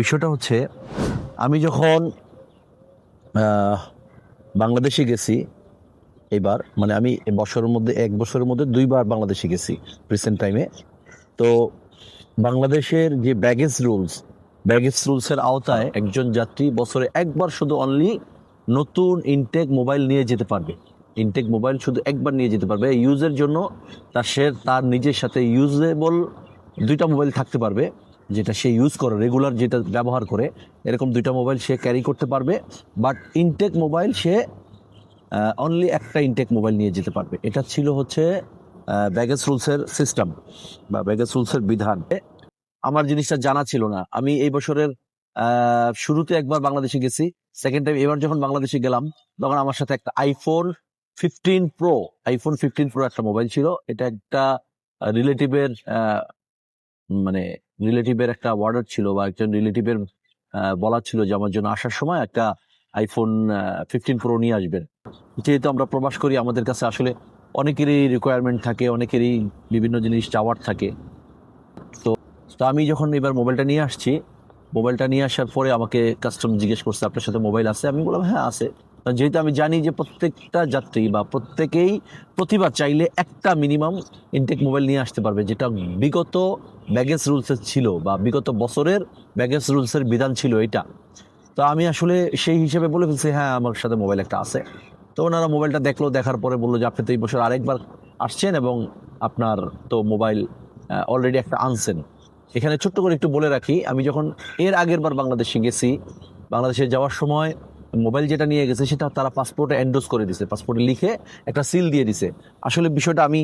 বিষয়টা হচ্ছে, আমি যখন বাংলাদেশে গেছি, এবার মানে আমি বছরের মধ্যে, এক বছরের মধ্যে দুইবার বাংলাদেশে গেছি রিসেন্ট টাইমে তো বাংলাদেশের যে ব্যাগেজ রুলস ব্যাগেজ রুলসের আওতায় একজন যাত্রী বছরে একবার শুধু অনলি নতুন ইনটেক মোবাইল নিয়ে যেতে পারবে। ইনটেক মোবাইল শুধু একবার নিয়ে যেতে পারবে। ইউজের জন্য তার সে, তার নিজের সাথে ইউজেবল দুইটা মোবাইল থাকতে পারবে। যেটা সে ইউজ করে রেগুলার যেটা ব্যবহার করে, এরকম দুইটা মোবাইল সে ক্যারি করতে পারবে বাট ইনটেক মোবাইল সে অনলি একটা ইনটেক মোবাইল নিয়ে যেতে পারবে। এটা ছিল হচ্ছে ব্যাগেজ রুলসের সিস্টেম বা ব্যাগেজ রুলসের বিধান। আমার জিনিসটা জানা ছিল না। আমি এই বছরের শুরুতে একবার বাংলাদেশে গেছি সেকেন্ড টাইম এবার যখন বাংলাদেশে গেলাম, তখন আমার সাথে একটা iPhone fifteen pro iPhone fifteen pro একটা মোবাইল ছিল। এটা একটা রিলেটিভের মানে রিলেটিভের একটা অর্ডার ছিল বা একজন রিলেটিভের বলা ছিল যে আমার জন্য আসার সময় একটা আইফোন ফিফটিন প্রো নিয়ে আসবেন যেহেতু আমরা প্রবাস করি, আমাদের কাছে আসলে অনেকেরই রিকোয়ারমেন্ট থাকে, অনেকেরই বিভিন্ন জিনিস চাওয়ার থাকে। তো তো আমি যখন এবার মোবাইলটা নিয়ে আসছি মোবাইলটা নিয়ে আসার পরে আমাকে কাস্টম জিজ্ঞেস করছে, আপনার সাথে মোবাইল আছে? আমি বললাম হ্যাঁ আছে। যেহেতু আমি জানি যে প্রত্যেকটা যাত্রী বা প্রত্যেকেই প্রতিবার চাইলে একটা মিনিমাম ইনটেক মোবাইল নিয়ে আসতে পারবে, যেটা বিগত ব্যাগেজ রুলসের ছিল বা বিগত বছরের ব্যাগেজ রুলসের বিধান ছিল এটা। তো আমি আসলে সেই হিসেবে বলে ফেলছি হ্যাঁ আমার সাথে মোবাইল একটা আছে। তো ওনারা মোবাইলটা দেখল, দেখার পরে বলল যে, আপনি তো এই বছর আরেকবার আসছেন এবং আপনার তো মোবাইল অলরেডি একটা আনছেন। এখানে ছোট্ট করে একটু বলে রাখি, আমি যখন এর আগের বার বাংলাদেশে গেছি, বাংলাদেশে যাওয়ার সময় মোবাইল যেটা নিয়ে গেছে, সেটা তারা পাসপোর্টে এন্ডোজ করে দিছে। পাসপোর্টে লিখে একটা সিল দিয়ে দিছে। আসলে বিষয়টা আমি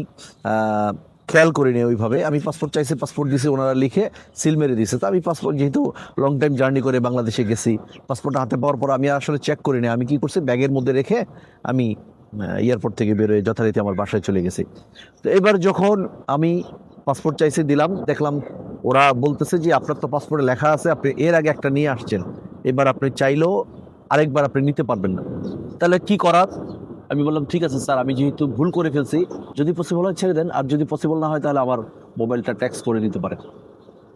খেয়াল করিনি ওইভাবে। আমি পাসপোর্ট চাইছি পাসপোর্ট দিছে, ওনারা লিখে সিল মেরে দিছে। তো আমি পাসপোর্ট যেহেতু লং টাইম জার্নি করে বাংলাদেশে গেছি পাসপোর্টটা হাতে পাওয়ার পর আমি আসলে চেক করিনি। আমি কি করছি, ব্যাগের মধ্যে রেখে আমি এয়ারপোর্ট থেকে বেরোয় যথারীতি আমার বাসায় চলে গেছি। তো এবার যখন আমি পাসপোর্ট চাইছি দিলাম, দেখলাম ওরা বলতেছে যে, আপনার তো পাসপোর্টে লেখা আছে, আপনি এর আগে একটা নিয়ে আসছেন। এবার আপনি চাইলেও আরেকবার আপনি নিতে পারবেন না। তাহলে কি করার? আমি বললাম, ঠিক আছে স্যার, আমি যেহেতু ভুল করে ফেলছি, যদি পসিবল হয় ছেড়ে দেন, আর যদি পসিবল না হয় তাহলে আমার মোবাইলটা ট্যাক্স করে দিতে পারেন।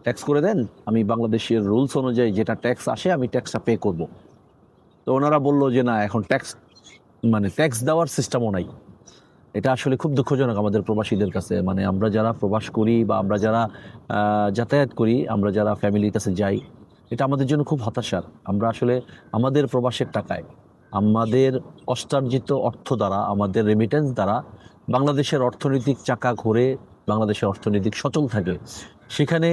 ট্যাক্স করে দেন? আমি বাংলাদেশের রুলস অনুযায়ী যেটা ট্যাক্স আসে, আমি ট্যাক্সটা পে করব। তো ওনারা বলল যে, না, এখন ট্যাক্স মানে ট্যাক্স দেওয়ার সিস্টেমও নাই। এটা আসলে খুব দুঃখজনক আমাদের প্রবাসীদের কাছে। মানে আমরা যারা প্রবাস করি বা আমরা যারা যাতায়াত করি, আমরা যারা ফ্যামিলির কাছে যাই আমাদের জন্য খুব হতাশার। আমরা আসলে আমাদের প্রবাসের টাকায়, আমাদের কষ্টার্জিত অর্থ দ্বারা, আমাদের রেমিটেন্স দ্বারা বাংলাদেশের অর্থনৈতিক চাকা ঘুরে বাংলাদেশের অর্থনৈতিক সচল থাকে। সেখানে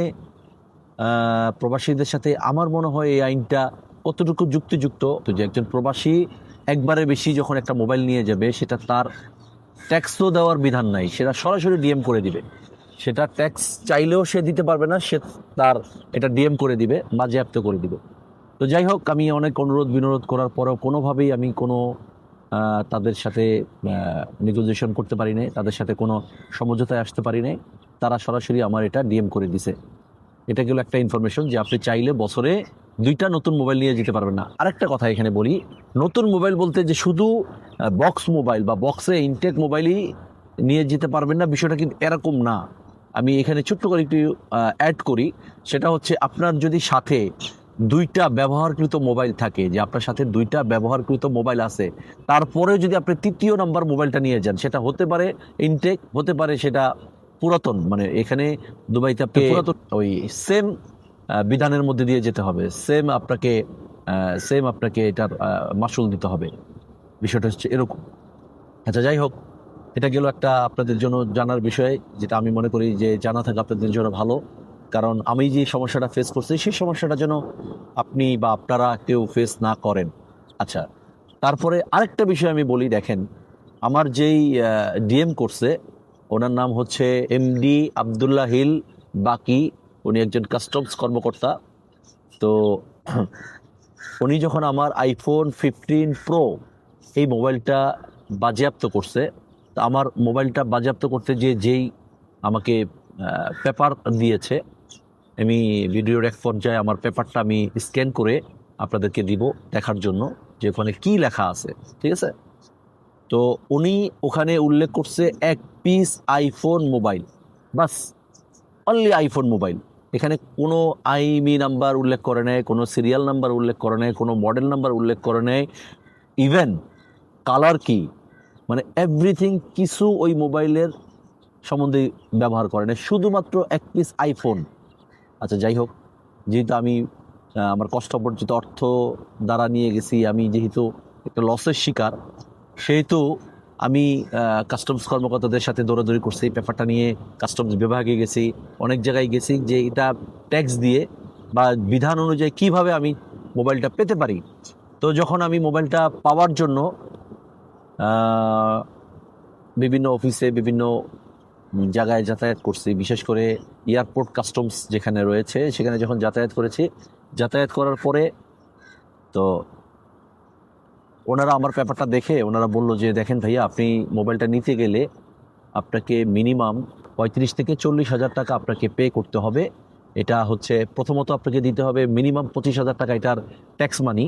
প্রবাসীদের সাথে আমার মনে হয় এই আইনটা কতটুকু যুক্তিযুক্ত তো যে একজন প্রবাসী একবারে বেশি যখন একটা মোবাইল নিয়ে যাবে, সেটা তার ট্যাক্সও দেওয়ার বিধান নাই, সেটা সরাসরি ডিএম করে দিবে। সেটা ট্যাক্স চাইলেও সে দিতে পারবে না, সে তার এটা ডিএম করে দিবে, বাজেয়াপ্ত করে দিবে। তো যাই হোক, আমি অনেক অনুরোধ, বিনোরোধ করার পরেও কোনোভাবেই আমি কোনো তাদের সাথে নেগোজিয়েশন করতে পারি নাই, তাদের সাথে কোনো সমঝোতায় আসতে পারি নাই। তারা সরাসরি আমার এটা ডিএম করে দিছে। এটা গেল একটা ইনফরমেশন যে আপনি চাইলে বছরে দুইটা নতুন মোবাইল নিয়ে যেতে পারবেন না। আরেকটা কথা এখানে বলি, নতুন মোবাইল বলতে যে শুধু বক্স মোবাইল বা বক্সে ইনটেক মোবাইলই নিয়ে যেতে পারবেন না, বিষয়টা কিন্তু এরকম না। আমি এখানে ছোট্ট করে একটু অ্যাড করি। সেটা হচ্ছে আপনার যদি সাথে দুইটা ব্যবহারকৃত মোবাইল থাকে যে আপনার সাথে দুইটা ব্যবহারকৃত মোবাইল আছে তারপরে যদি আপনি তৃতীয় নাম্বার মোবাইলটা নিয়ে যান সেটা হতে পারে ইনটেক হতে পারে সেটা পুরাতন মানে এখানে দুবাইতে আপনি পুরাতন ওই সেম বিধানের মধ্যে দিয়ে যেতে হবে। সেম আপনাকে সেম আপনাকে এটার মাসুল দিতে হবে। বিষয়টা হচ্ছে এরকম। আচ্ছা যাই হোক। এটা গেল একটা আপনাদের জন্য জানার বিষয়, যেটা আমি মনে করি যে জানা থাকা আপনাদের জন্য ভালো। কারণ আমি যে সমস্যাটা ফেস করছি, সেই সমস্যাটা যেন আপনি বা আপনারা কেউ ফেস না করেন। আচ্ছা তারপরে আরেকটা বিষয় আমি বলি, দেখেন, আমার যেই ডিএম করছে, ওনার নাম হচ্ছে এমডি আবদুল্লাহ হিল বাকি, উনি একজন কাস্টমস কর্মকর্তা। তো উনি যখন আমার আইফোন ফিফটিন প্রো এই মোবাইলটা বাজেয়াপ্ত করছে তো আমার মোবাইলটা বাজেয়াপ্ত করতে যে যেই আমাকে পেপার দিয়েছে, আমি ভিডিওর এক পর্যায়ে আমার পেপারটা আমি স্ক্যান করে আপনাদেরকে দিব দেখার জন্য যে ওখানে কি লেখা আছে, ঠিক আছে? তো উনি ওখানে উল্লেখ করছে এক পিস আইফোন মোবাইল, বাস অনলি আইফোন মোবাইল। এখানে কোনো আইমি নাম্বার উল্লেখ করে নেয় কোনো সিরিয়াল নাম্বার উল্লেখ করে নেয় কোনো মডেল নাম্বার উল্লেখ করে নেয় ইভেন কালার কি? মানে এভরিথিং কিছু ওই মোবাইলের সম্বন্ধে ব্যবহার করে না। শুধুমাত্র এক পিস আইফোন আচ্ছা যাই হোক, যেহেতু আমি আমার কষ্টার্জিত অর্থ দ্বারা নিয়ে গেছি, আমি যেহেতু একটা লসের শিকার, সেহেতু আমি কাস্টমস কর্মকর্তাদের সাথে দৌড়াদৌড়ি করছি ব্যাপারটা নিয়ে কাস্টমস বিভাগে গেছি, অনেক জায়গায় গেছি যে এটা ট্যাক্স দিয়ে বা বিধান অনুযায়ী কীভাবে আমি মোবাইলটা পেতে পারি। তো যখন আমি মোবাইলটা পাওয়ার জন্য বিভিন্ন অফিসে বিভিন্ন জায়গায় যাতায়াত করছি। বিশেষ করে এয়ারপোর্ট কাস্টমস যেখানে রয়েছে, সেখানে যখন যাতায়াত করেছি, যাতায়াত করার পরে তো ওনারা আমার ব্যাপারটা দেখে, ওনারা বলল যে, দেখেন ভাইয়া, আপনি মোবাইলটা নিতে গেলে আপনাকে মিনিমাম পঁয়ত্রিশ থেকে চল্লিশ হাজার টাকা আপনাকে পে করতে হবে। এটা হচ্ছে প্রথমত আপনাকে দিতে হবে মিনিমাম পঁচিশ হাজার টাকা। এটার ট্যাক্স মানি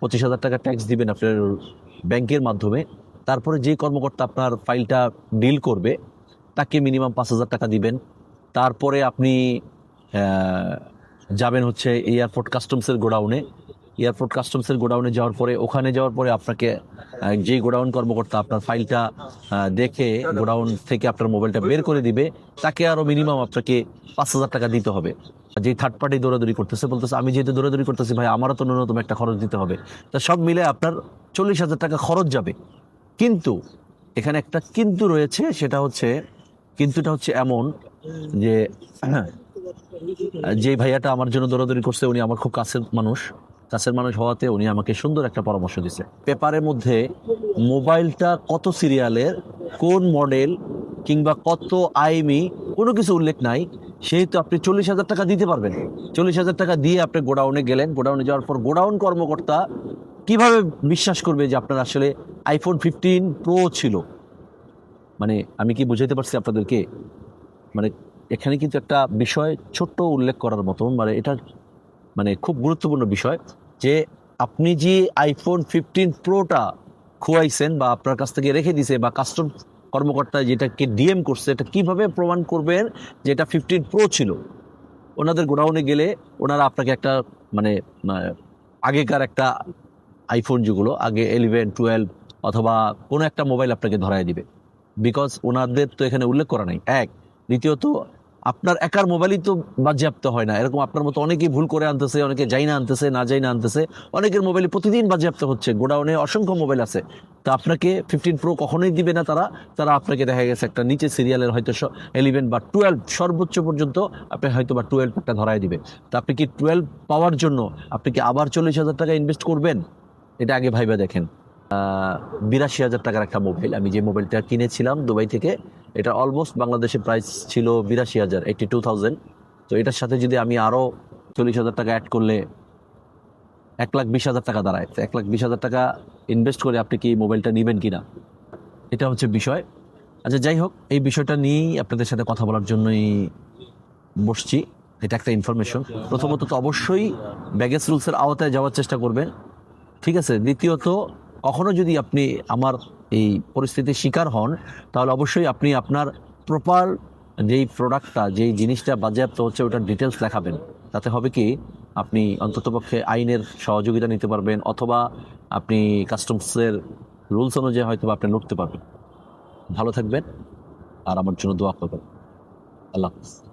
পঁচিশ হাজার টাকা ট্যাক্স দিবেন আপনার ব্যাংকের মাধ্যমে। তারপরে যে কর্মকর্তা আপনার ফাইলটা ডিল করবে, তাকে মিনিমাম পাঁচ হাজার টাকা দিবেন। তারপরে আপনি যাবেন হচ্ছে এয়ারপোর্ট কাস্টমসের গোডাউনে। এয়ারপোর্ট কাস্টমসের গোডাউনে যাওয়ার পরে, ওখানে যাওয়ার পরে আপনাকে যে গোডাউন কর্মকর্তা আপনার ফাইলটা দেখে গোডাউন থেকে আপনার মোবাইলটা বের করে দিবে, তাকে আরও মিনিমাম আপনাকে পাঁচ হাজার টাকা দিতে হবে। যে থার্ড পার্টি দৌড়াদৌড়ি করতেছে বলতেছে, আমি যেহেতু দৌড়াদৌড়ি করতেছি ভাই, আমারও তো ন্যূনতম একটা খরচ দিতে হবে। তা সব মিলে আপনার চল্লিশ হাজার টাকা খরচ যাবে। কিন্তু, এখানে একটা কিন্তু রয়েছে, সেটা হচ্ছে, কিন্তুটা হচ্ছে এমন যে যে ভাইয়াটা আমার জন্য দৌড়াদৌড়ি করছে, উনি আমার খুব কাছের মানুষ। কাছের মানুষ হওয়াতে উনি আমাকে সুন্দর একটা পরামর্শ দিছে। পেপারের মধ্যে, মোবাইলটা কত সিরিয়ালের কোন মডেল, কিংবা কত আইমি কোনো কিছু উল্লেখ নাই। সেহেতু আপনি চল্লিশ হাজার টাকা দিতে পারবেন। চল্লিশ হাজার টাকা দিয়ে আপনি গোডাউনে গেলেন। গোডাউনে যাওয়ার পর গোডাউন কর্মকর্তা কীভাবে বিশ্বাস করবে যে আপনার আসলে আইফোন ফিফটিন প্রো ছিল? মানে আমি কি বুঝাইতে পারছি আপনাদেরকে? মানে এখানে কিন্তু একটা বিষয় ছোট্ট উল্লেখ করার মতো মানে এটা মানে খুব গুরুত্বপূর্ণ বিষয় যে আপনি যে আইফোন ফিফটিন প্রোটা খুয়াইছেন বা আপনার কাছ থেকে রেখে দিছে বা কাস্টম কর্মকর্তা যেটাকে ডিএম করছে, এটা কীভাবে প্রমাণ করবেন যে এটা ফিফটিন প্রো ছিল? ওনাদের গোডাউনে গেলে ওনারা আপনাকে একটা মানে আগেকার একটা আইফোন যেগুলো, আগে ইলেভেন টুয়েলভ অথবা কোনো একটা মোবাইল আপনাকে ধরায় দিবে। বিকজ ওনাদের তো এখানে উল্লেখ করা নাই। এক, দ্বিতীয়ত, আপনার একার মোবাইলই তো বাজেয়াপ্ত হয় না। এরকম আপনার মতো অনেকেই ভুল করে আনতেছে, অনেকে যাই না আনতেছে, না যাই না আনতেছে, অনেকের মোবাইল প্রতিদিন বাজেয়াপ্ত হচ্ছে। গোডাউনে অসংখ্য মোবাইল আছে। তা আপনাকে ফিফটিন প্রো কখনোই দিবে না তারা। তারা আপনাকে দেখা গেছে একটা নিচে সিরিয়ালের হয়তো ইলেভেন বা টুয়েলভ সর্বোচ্চ পর্যন্ত আপনি হয়তো বা টুয়েলভ একটা ধরায় দিবে। তা আপনি কি টুয়েলভ পাওয়ার জন্য আপনি কি আবার চল্লিশ হাজার টাকা ইনভেস্ট করবেন? এটা আগে ভাইবা দেখেন। বিরাশি হাজার টাকার একটা মোবাইল। আমি যে মোবাইলটা কিনেছিলাম দুবাই থেকে, এটা অলমোস্ট বাংলাদেশের প্রাইস ছিল বিরাশি হাজার এইটি টু থাউজেন্ড তো এটার সাথে যদি আমি আরও চল্লিশ হাজার টাকা অ্যাড করলে এক লাখ বিশ হাজার টাকা দাঁড়ায়। এক লাখ বিশ হাজার টাকা ইনভেস্ট করে আপনি কি মোবাইলটা নেবেন কি না এটা হচ্ছে বিষয়। আচ্ছা যাই হোক, এই বিষয়টা নিয়েই আপনাদের সাথে কথা বলার জন্যই বসছি। এটা একটা ইনফরমেশন প্রথমত তো অবশ্যই ব্যাগেজ রুলসের আওতায় যাওয়ার চেষ্টা করবেন। ঠিক আছে, দ্বিতীয়ত, কখনো যদি আপনি আমার এই পরিস্থিতির শিকার হন, তাহলে অবশ্যই আপনি আপনার প্রপার যেই প্রোডাক্টটা, যেই জিনিসটা বাজেয়াপ্ত হচ্ছে, ওটার ডিটেলস দেখাবেন। তাতে হবে কি, আপনি অন্ততপক্ষে আইনের সহযোগিতা নিতে পারবেন, অথবা আপনি কাস্টমসের রুলস অনুযায়ী হয়তো আপনি লড়তে পারবেন। ভালো থাকবেন, আর আমার জন্য দোয়া করবেন। আল্লাহ হাফিজ।